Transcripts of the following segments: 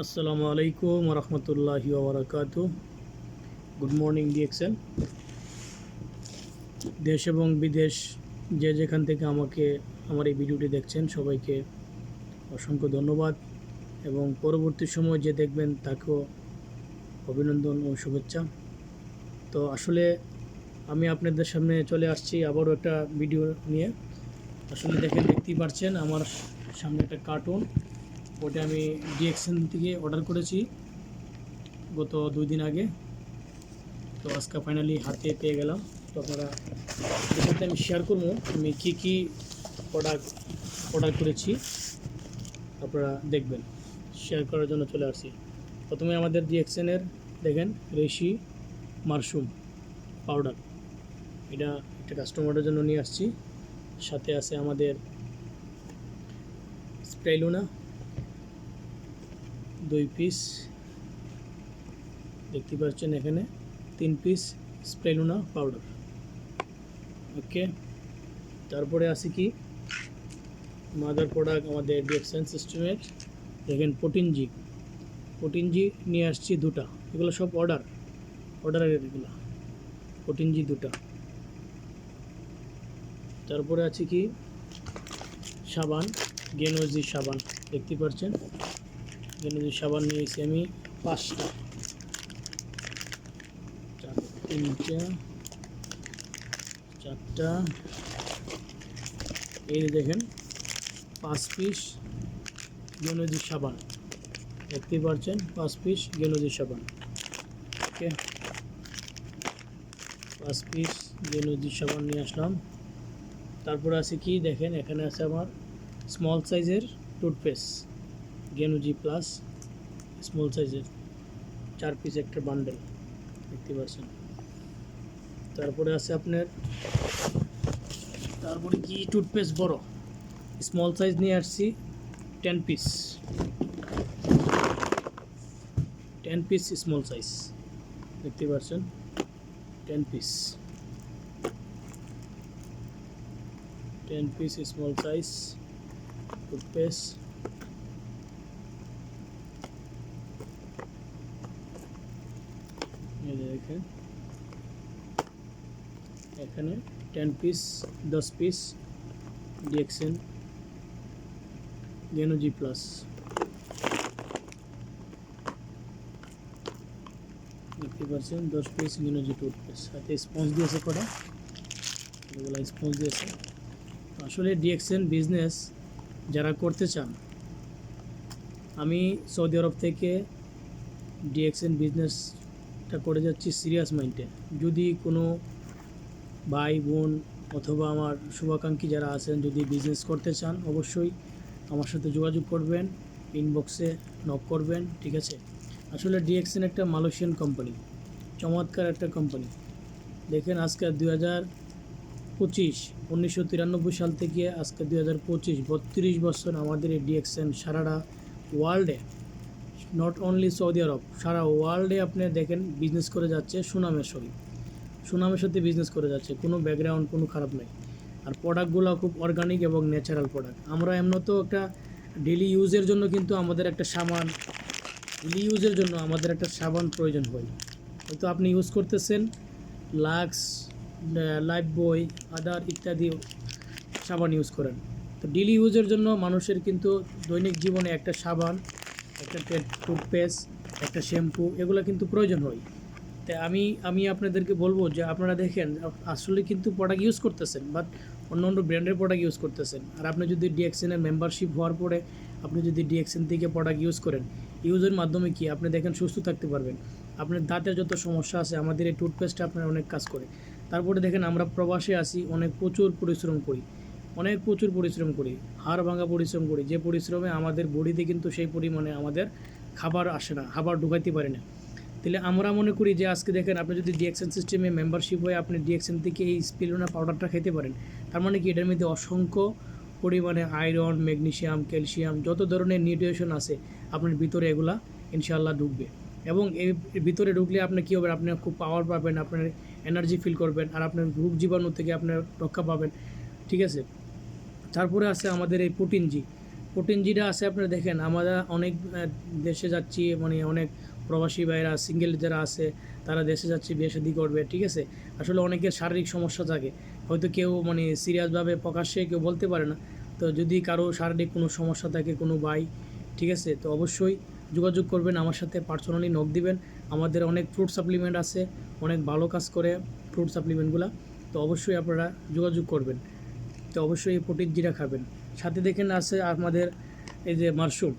আসসালামু আলাইকুম রহমতুল্লাহি ওবরাকাতু গুড মর্নিং ডিএক্সএল দেশ এবং বিদেশ যে যেখান থেকে আমাকে, আমার এই ভিডিওটি দেখছেন, সবাইকে অসংখ্য ধন্যবাদ। এবং পরবর্তী সময় যে দেখবেন, তাকেও অভিনন্দন ও শুভেচ্ছা। তো আসলে আমি আপনাদের সামনে চলে আসছি আবারও একটা ভিডিও নিয়ে। আসলে দেখেন দেখতেই পারছেন, আমার সামনে একটা কার্টুন ওটা আমি ডিএক্সএন থেকে অর্ডার করেছি গত দুই দিন আগে। তো আজকে ফাইনালি হাতে পেয়ে গেলাম। তো আপনারা সাথে আমি শেয়ার করব আমি কী কী প্রোডাক্ট অর্ডার করেছি। আপনারা দেখবেন। শেয়ার করার জন্য চলে আসছি। প্রথমে আমাদের ডিএক্সএনের দেখেন রেশি মাশরুম পাউডার। এটা একটা কাস্টমারের জন্য নিয়ে আসছি। সাথে আছে আমাদের স্প্রাইলুনা। দুই পিস দেখতে পাচ্ছেন এখানে তিন পিস স্প্রেলুনা পাউডার ওকে তারপরে আছে কি? মাদার প্রোডাক্ট আমাদের ডিএক্সএন সিস্টেমের দেখেন প্রোটিন জি প্রোটিন জি নিয়ে আসছি দুটা, এগুলো সব অর্ডার অর্ডারের এগুলো প্রোটিন জি দুটা। তারপরে আছে কি? সাবান গেনোজি সাবান, দেখতে পাচ্ছেন? গেনোজি সাবান নিয়েছি আমি, পাঁচটা। তিনটা, চারটা। এই যে দেখেন, পাঁচ পিস গেনোজি সাবান। দেখতে পারছেন, পাঁচ পিস গেনোজি সাবান। ওকে? পাঁচ পিস গেনোজি সাবান নিয়ে আসলাম। তারপরে আছে কি? দেখেন, এখানে আছে আমার স্মল সাইজের টুথপেস্ট গেনুজি প্লাস স্মল সাইজের চার পিস একটা বান্ডেল দেখতে পাচ্ছেন। তারপরে আছে আপনার, তারপরে কি টুথপেস্ট বড় স্মল সাইজ নিয়ে আসছি ten piece ten piece small size দেখতে পাচ্ছেন ten piece ten piece small size toothpaste এখানে। টেন পিস দশ পিস ডিএক্সেন গেনোজি প্লাস দেখতে পাচ্ছেন, দশ পিস গেনোজি টুথপেস্ট সাথে স্পঞ্জ দিয়েছে কটা? স্পঞ্জ দিয়েছে। আসলে ডিএক্সেন বিজনেস যারা করতে চান, আমি সৌদি আরব থেকে ডিএক্সএন বিজনেসটা করে যাচ্ছি সিরিয়াস মাইন্ডে যদি কোনো ভাই, বোন অথবা আমার শুভাকাঙ্ক্ষী যারা আছেন যদি বিজনেস করতে চান, অবশ্যই আমার সাথে যোগাযোগ করবেন ইনবক্সে নক করবেন, ঠিক আছে? আসলে ডিএক্সএন একটা মালয়েশিয়ান কোম্পানি চমৎকার একটা কোম্পানি দেখেন আজকে দুই হাজার পঁচিশ, উনিশশো তিরানব্বই সাল থেকে আজকে দুই হাজার পঁচিশ, বত্রিশ বছর আমাদের এই ডিএক্সএন সারাটা ওয়ার্ল্ডে নট অনলি সৌদি আরব সারা ওয়ার্ল্ডে আপনি দেখেন বিজনেস করে যাচ্ছে সুনামের সহিত। সুনামের সাথে বিজনেস করে যাচ্ছে, কোনো ব্যাকগ্রাউন্ড কোনো খারাপ নেই। আর প্রোডাক্টগুলো খুব অর্গানিক এবং ন্যাচারাল প্রোডাক্ট আমরা এমনতেও একটা ডেলি ইউজের জন্য কিন্তু আমাদের একটা সাবান ডেলি ইউজের জন্য আমাদের একটা সাবান প্রয়োজন হয়। হয়তো আপনি ইউজ করতেছেন লাক্স লাইফ বই আদার ইত্যাদি সাবান ইউজ করেন। তো ডেলি ইউজের জন্য মানুষের কিন্তু দৈনিক জীবনে একটা সাবান একটা টুথপেস্ট একটা শ্যাম্পু এগুলো কিন্তু প্রয়োজন হয়। তাই আমি আমি আপনাদেরকে বলব যে আপনারা দেখেন আসলে কিন্তু প্রোডাক্ট ইউজ করতেছেন বাট অন্য অন্য ব্র্যান্ডের প্রোডাক্ট ইউজ করতেছেন। আর আপনি যদি ডিএক্সেনের মেম্বারশিপ হওয়ার পরে আপনি যদি ডিএক্সেন থেকে প্রোডাক্ট ইউজ করেন ইউজের মাধ্যমে কি আপনি দেখেন সুস্থ থাকতে পারবেন? আপনার দাঁতের যত সমস্যা আছে, আমাদের এই টুথপেস্টটা আপনার অনেক কাজ করে। তারপরে দেখেন আমরা প্রবাসে আসি অনেক প্রচুর পরিশ্রম করি। অনেক প্রচুর পরিশ্রম করি, হাড় ভাঙা পরিশ্রম করি, যে পরিশ্রমে আমাদের বডিতে কিন্তু সেই পরিমাণে আমাদের খাবার আসে না, খাবার ঢুকাইতে পারি না। তাহলে আমরা মনে করি যে আজকে দেখেন আপনি যদি ডিএক্সএন সিস্টেমে মেম্বারশিপ হয়ে আপনি ডিএক্সএন থেকে এই স্পিলোনা পাউডারটা খেতে পারেন, তার মানে কি এটার মধ্যে অসংখ্য পরিমাণে আয়রন ম্যাগনেশিয়াম ক্যালসিয়াম যত ধরনের নিউট্রিশন আছে আপনার ভিতরে এগুলা ইনশাআল্লাহ ঢুকবে। এবং এর ভিতরে ঢুকলে আপনি কী হবে? আপনি খুব পাওয়ার পাবেন, আপনার এনার্জি ফিল করবেন, আর আপনার রোগ জীবাণু থেকে আপনার রক্ষা পাবেন, ঠিক আছে? তারপরে আছে আমাদের এই প্রোটিন জি। প্রোটিন যেটা আছে, আপনারা দেখেন, আমরা অনেক দেশে যাচ্ছি মানে অনেক প্রবাসী ভাইরা সিঙ্গেল যারা আছে, তারা দেশে যাচ্ছে, বিয়ে শাদী করবে, ঠিক আছে? আসলে অনেকের শারীরিক সমস্যা থাকে। হয়তো কেউ মানে সিরিয়াসভাবে প্রকাশ্যে কেউ বলতে পারে না। তো যদি কারও শারীরিক কোনো সমস্যা থাকে, কোনো ভাই, ঠিক আছে? তো অবশ্যই যোগাযোগ করবেন, আমার সাথে পার্সোনালি নক দিবেন। আমাদের অনেক ফ্রুট সাপ্লিমেন্ট আছে, অনেক ভালো কাজ করে ফ্রুট সাপ্লিমেন্টগুলো তো অবশ্যই আপনারা যোগাযোগ করবেন। তো অবশ্যই এই প্রোটিন জিরা খাবেন। সাথে দেখেন আছে আমাদের এই যে মাশরুম।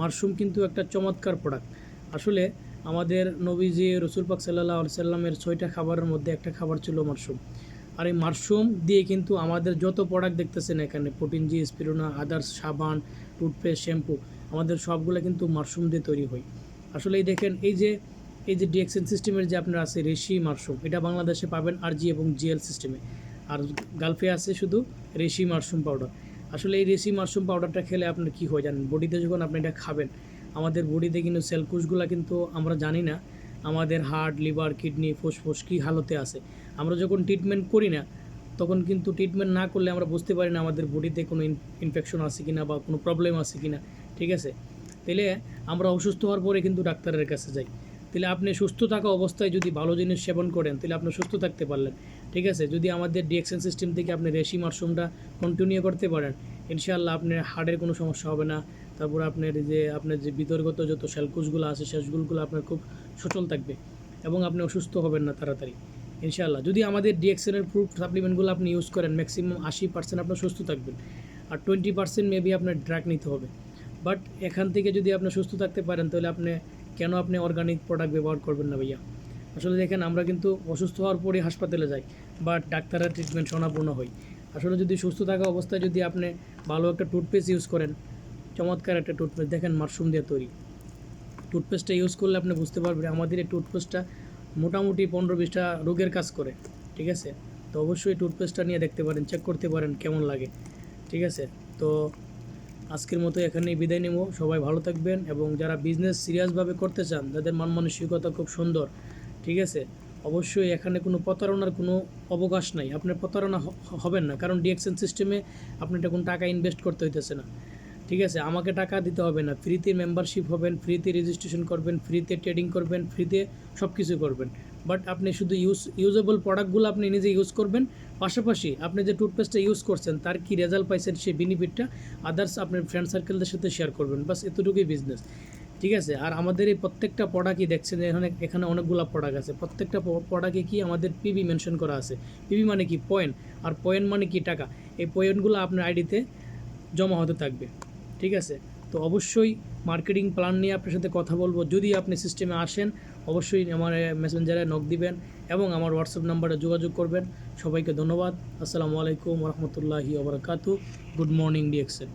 মাশরুম কিন্তু একটা চমৎকার প্রোডাক্ট আসলে আমাদের নবীজি রসুল পাক সাল্লাহ সাল্লামের ছয়টা খাবারের মধ্যে একটা খাবার ছিল মাশরুম। আর এই মাশরুম দিয়ে কিন্তু আমাদের যত প্রোডাক্ট দেখতেছেন এখানে, প্রোটিন জি স্পিরোনা আদার্স সাবান টুথপেস্ট শ্যাম্পু আমাদের সবগুলো কিন্তু মাশরুম দিয়ে তৈরি হয়। আসলে এই দেখেন, এই যে এই যে ডিএক্সএন সিস্টেমের যে আপনার আছে রেশি মাশরুম, এটা বাংলাদেশে পাবেন আর জি এবং জিএল সিস্টেমে আর গালফে আছে শুধু রেশি মাশরুম পাউডার আসলে এই রেশি মাশরুম পাউডারটা খেলে আপনার কী হয় জানেন? বডিতে যখন আপনি এটা খাবেন, আমাদের বডিতে কিন্তু সেলকুশগুলো কিন্তু আমরা জানি না। আমাদের হার্ট লিভার কিডনি ফুসফুস কী হালতে আছে? আমরা যখন ট্রিটমেন্ট করি না, তখন কিন্তু ট্রিটমেন্ট না করলে আমরা বুঝতে পারি না আমাদের বডিতে কোনো ইনফেকশন আছে কি না বা কোনো প্রবলেম আছে কি না ঠিক আছে? তাহলে আমরা অসুস্থ হওয়ার পরে কিন্তু ডাক্তারের কাছে যাই। তাহলে আপনি সুস্থ থাকা অবস্থায় যদি ভালো জিনিস সেবন করেন, তাহলে আপনি সুস্থ থাকতে পারলেন। ঠিক আছে? যদি আমাদের ডিএকশন সিস্টেম থেকে আপনি রেশি মাশরুমটা কন্টিনিউ করতে পারেন, ইনশাআল্লাহ আপনার হার্টের কোনো সমস্যা হবে না। তারপর আপনার যে আপনার যে বিতর্গত যত শ্যালকুশগুলো আছে শেষগুলো আপনার খুব সচল থাকবে এবং আপনি অসুস্থ হবেন না তাড়াতাড়ি। ইনশাআল্লাহ। যদি আমাদের ডিএক্সেনের প্রুফ সাপ্লিমেন্টগুলো আপনি ইউজ করেন ম্যাক্সিমাম আশি পার্সেন্ট আপনার সুস্থ থাকবেন। আর টোয়েন্টি পার্সেন্ট মেবি আপনার ড্রাগ নিতে হবে। বাট এখান থেকে যদি আপনি সুস্থ থাকতে পারেন, তাহলে আপনি কেন আপনি অর্গানিক প্রোডাক্ট ব্যবহার করবেন না ভাইয়া? আসলে দেখেন, আমরা কিন্তু অসুস্থ হওয়ার পরে হাসপাতালে যাই বা ডাক্তারের ট্রিটমেন্ট সনাপূর্ণ হই। আসলে যদি সুস্থ থাকা অবস্থায় যদি আপনি ভালো একটা টুথপেস্ট ইউজ করেন, চমৎকার একটা টুথপেস্ট দেখেন মাশরুম দিয়ে তৈরি। টুথপেস্টটা ইউজ করলে আপনি বুঝতে পারবেন, আমাদের এই টুথপেস্টটা মোটামুটি পনেরো বিশটা রোগের কাজ করে, ঠিক আছে? তো অবশ্যই টুথপেস্টটা নিয়ে দেখতে পারেন চেক করতে পারেন কেমন লাগে, ঠিক আছে? তো আজকের মতো এখানেই বিদায় নেব। সবাই ভালো থাকবেন এবং যারা বিজনেস সিরিয়াসভাবে করতে চান যাদের মন মানসিকতা খুব সুন্দর, ঠিক আছে? অবশ্যই এখানে কোনো প্রতারণার কোনো অবকাশ নাই। আপনার প্রতারণা হবেন না, কারণ ডিএক্সএন সিস্টেমে আপনি এটা কোনো টাকা ইনভেস্ট করতে হইতেছে না, ঠিক আছে? আমাকে টাকা দিতে হবে না। ফ্রিতে মেম্বারশিপ হবেন ফ্রিতে রেজিস্ট্রেশন করবেন ফ্রিতে ট্রেডিং করবেন ফ্রিতে সব কিছু করবেন। বাট আপনি শুধু ইউজ ইউজেবল প্রোডাক্টগুলো আপনি নিজে ইউজ করবেন। পাশাপাশি আপনি যে টুথপেস্টটা ইউজ করছেন, তার কি রেজাল্ট পাইছেন সেই বেনিফিটটা আদার্স আপনার ফ্রেন্ড সার্কেলদের সাথে শেয়ার করবেন। বাস এতটুকুই বিজনেস ঠিক আছে? আর আমাদের এই প্রত্যেকটা প্রোডাক্টই দেখছেন এখানে এখানে অনেকগুলো প্রোডাক্ট আছে। প্রত্যেকটা প্রোডাক্টে কি আমাদের পিবি মেনশন করা আছে। পিবি মানে কি? পয়েন্ট আর পয়েন্ট মানে কি? টাকা। এই পয়েন্টগুলো আপনার আইডিতে জমা হতে থাকবে। ঠিক আছে? তো অবশ্যই মার্কেটিং প্ল্যান নিয়ে আপনার সাথে কথা বলব। যদি আপনি সিস্টেমে আসেন অবশ্যই আমার মেসেঞ্জারে নক দিবেন এবং আমার হোয়াটসঅ্যাপ নাম্বারে যোগাযোগ করবেন। সবাইকে ধন্যবাদ। আসসালামু আলাইকুম রহমতুল্লাহি ওবরাকাতু গুড মর্নিং ডিএক্সেল